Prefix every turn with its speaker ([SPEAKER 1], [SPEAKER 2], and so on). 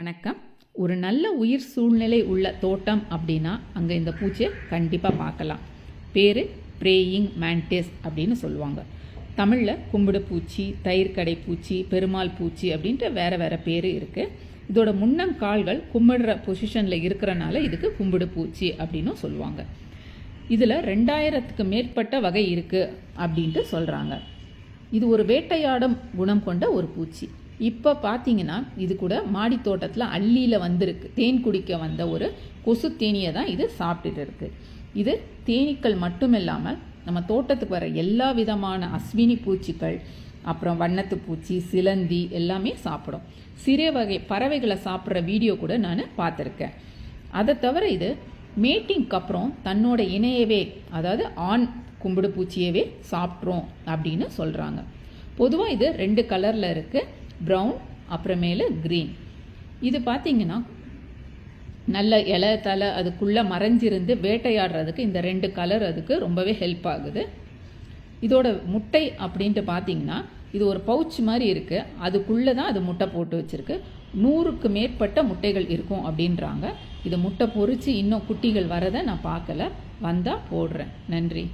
[SPEAKER 1] வணக்கம். ஒரு நல்ல உயிர் சூழ்நிலை உள்ள தோட்டம் அப்படின்னா அங்கே இந்த பூச்சியை கண்டிப்பாக பார்க்கலாம். பேர் ப்ரேயிங் மேண்டிஸ் அப்படின்னு சொல்லுவாங்க. தமிழில் கும்பிடு பூச்சி தயிர்க்கடை பூச்சி பெருமாள் பூச்சி அப்படின்ட்டு வேறு வேறு பேர் இருக்குது இதோட முன்னம் கால்கள் கும்பிடுற பொசிஷனில் இருக்கிறனால இதுக்கு கும்பிடு பூச்சி அப்படின்னும் சொல்லுவாங்க. இதில் ரெண்டாயிரத்துக்கு மேற்பட்ட வகை இருக்குது அப்படின்ட்டு சொல்கிறாங்க இது ஒரு வேட்டையாடும் குணம் கொண்ட ஒரு பூச்சி. இப்போ பார்த்தீங்கன்னா இது கூட மாடி தோட்டத்தில் அள்ளியில் வந்திருக்கு. தேன் குடிக்க வந்த ஒரு கொசு தேனியை தான் இது சாப்பிட்டுட்டு இருக்கு. இது தேனீக்கள் மட்டும் இல்லாமல் நம்ம தோட்டத்துக்கு வர எல்லா விதமான அஸ்வினி பூச்சிகள் அப்புறம் வண்ணத்து பூச்சி சிலந்தி எல்லாமே சாப்பிடும். சிறிய வகை பறவைகளை சாப்பிட்ற வீடியோ கூட நான் பார்த்துருக்கேன். அதை தவிர இது மேட்டிங்க்கு அப்புறம் தன்னோட இணையவே அதாவது ஆண் கும்பிடு பூச்சியவே சாப்பிட்றோம் அப்படின்னு சொல்கிறாங்க பொதுவாக இது ரெண்டு கலரில் இருக்குது ப்ரௌன் அப்புறமேலு க்ரீன் இது பார்த்தீங்கன்னா நல்ல இலை தலை அதுக்குள்ளே மறைஞ்சிருந்து வேட்டையாடுறதுக்கு இந்த ரெண்டு கலர் அதுக்கு ரொம்பவே ஹெல்ப் ஆகுது. இதோட முட்டை அப்படின்ட்டு பார்த்தீங்கன்னா இது ஒரு பவுச் மாதிரி இருக்குது அதுக்குள்ளே தான் அது முட்டை போட்டு வச்சுருக்கு. நூறுக்கு மேற்பட்ட முட்டைகள் இருக்கும் அப்படின்றாங்க. இது முட்டை பொறிச்சு இன்னும் குட்டிகள் வரதை நான் பார்க்கல. வந்தால் போடுறேன். நன்றி.